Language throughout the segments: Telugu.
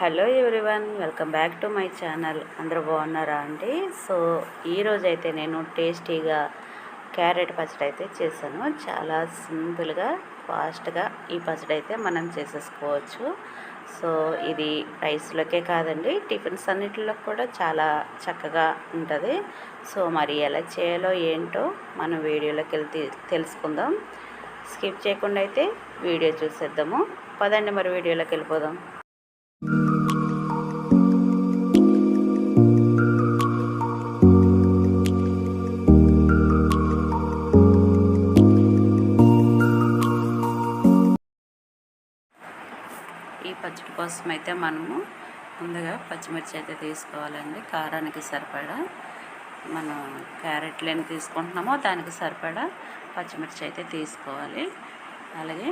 Hello everyone welcome back to my channel. అందరూ బాగున్నారా అండి? సో ఈరోజైతే నేను టేస్టీగా క్యారెట్ పచ్చడి అయితే చేశాను. చాలా సింపుల్గా ఫాస్ట్గా ఈ పచ్చడి అయితే మనం చేసేసుకోవచ్చు. సో ఇది రైస్లోకే కాదండి టిఫిన్స్ అన్నిటిలో కూడా చాలా చక్కగా ఉంటుంది. సో మరి ఎలా చేయాలో ఏంటో మనం వీడియోలోకి వెళ్తే తెలుసుకుందాం. స్కిప్ చేయకుండా అయితే వీడియో చూసేద్దాము. పదండి మరి వీడియోలోకి వెళ్ళిపోదాం. ఈ కోసం అయితే మనము ముందుగా పచ్చిమిర్చి అయితే తీసుకోవాలండి. కారానికి సరిపడా మనం క్యారెట్లు ఏం తీసుకుంటున్నామో దానికి సరిపడా పచ్చిమిర్చి అయితే తీసుకోవాలి. అలాగే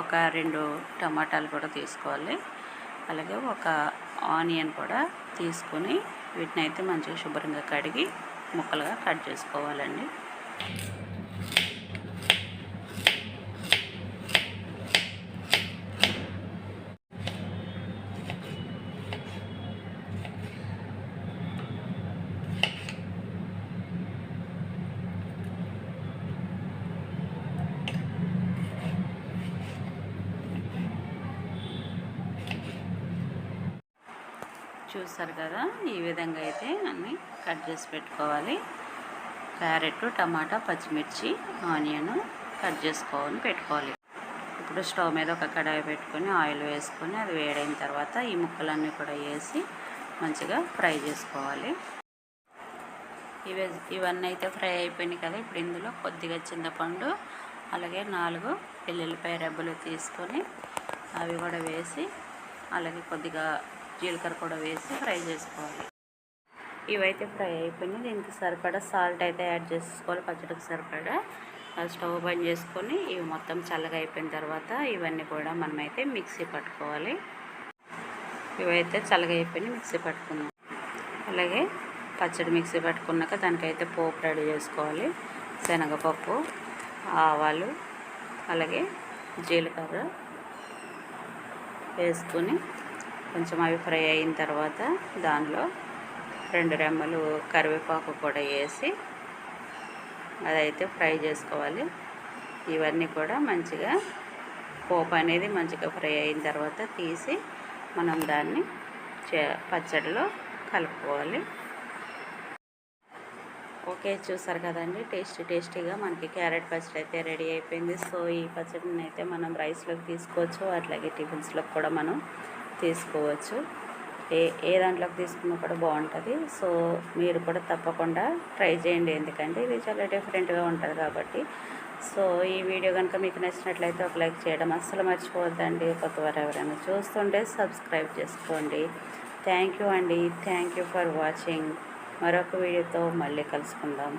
ఒక రెండు టమాటాలు కూడా తీసుకోవాలి. అలాగే ఒక ఆనియన్ కూడా తీసుకొని వీటిని అయితే మంచిగా శుభ్రంగా కడిగి ముక్కలుగా కట్ చేసుకోవాలండి. చూస్తారు కదా ఈ విధంగా అయితే అన్నీ కట్ చేసి పెట్టుకోవాలి. క్యారెట్ టమాటా పచ్చిమిర్చి ఆనియన్ కట్ చేసుకోవాలి పెట్టుకోవాలి. ఇప్పుడు స్టవ్ మీద ఒక కడాయి పెట్టుకొని ఆయిల్ వేసుకొని అది వేడైన తర్వాత ఈ ముక్కలన్నీ కూడా వేసి మంచిగా ఫ్రై చేసుకోవాలి. ఇవి ఇవన్నీ అయితే ఫ్రై అయిపోయినాయి కదా ఇప్పుడు ఇందులో కొద్దిగా చింతపండు అలాగే నాలుగు వెల్లుల్లిపాయ రెబ్బలు తీసుకొని అవి కూడా వేసి అలాగే కొద్దిగా జీలకర్ర కూడా వేసి ఫ్రై చేసుకోవాలి. ఇవైతే ఫ్రై అయిపోయినాయి దీనికి సరిపడా సాల్ట్ అయితే యాడ్ చేసుకోవాలి. పచ్చడికి సరిపడా స్టవ్ బంద్ చేసుకొని ఇవి మొత్తం చల్లగా అయిపోయిన తర్వాత ఇవన్నీ కూడా మనమైతే మిక్సీ పట్టుకోవాలి. ఇవైతే చల్లగా అయిపోయినాయి మిక్సీ పట్టుకున్నాం. అలాగే పచ్చడి మిక్సీ పట్టుకున్నాక దానికైతే పోపు రెడీ చేసుకోవాలి. శనగపప్పు ఆవాలు అలాగే జీలకర్ర వేసుకొని కొంచెం అవి ఫ్రై అయిన తర్వాత దానిలో రెండు రెమ్మలు కరివేపాకు కూడా వేసి అదైతే ఫ్రై చేసుకోవాలి. ఇవన్నీ కూడా మంచిగా పోపు అనేది మంచిగా ఫ్రై అయిన తర్వాత తీసి మనం దాన్ని చే- పచ్చడిలో కలుపుకోవాలి. ఓకే చూసారు కదండి. టేస్టీ టేస్టీగా మనకి క్యారెట్ పచ్చడి అయితే రెడీ అయిపోయింది. సో ఈ పచ్చడిని అయితే మనం రైస్లోకి తీసుకోవచ్చు. అట్లాగే టిఫిన్స్లోకి కూడా మనం తీసుకోవచ్చు. ఏ ఏ దాంట్లోకి తీసుకున్నా కూడా బాగుంటుంది. సో మీరు కూడా తప్పకుండా ట్రై చేయండి. ఎందుకంటే ఇది చాలా డిఫరెంట్గా ఉంటుంది కాబట్టి. సో ఈ వీడియో కనుక మీకు నచ్చినట్లయితే ఒక లైక్ చేయడం అస్సలు మర్చిపోవద్దండి. కొత్త వారు ఎవరైనా చూస్తుంటే సబ్స్క్రైబ్ చేసుకోండి. థ్యాంక్ యూ అండి. Thank you for watching. మరొక వీడియోతో మళ్ళీ కలుసుకుందాం.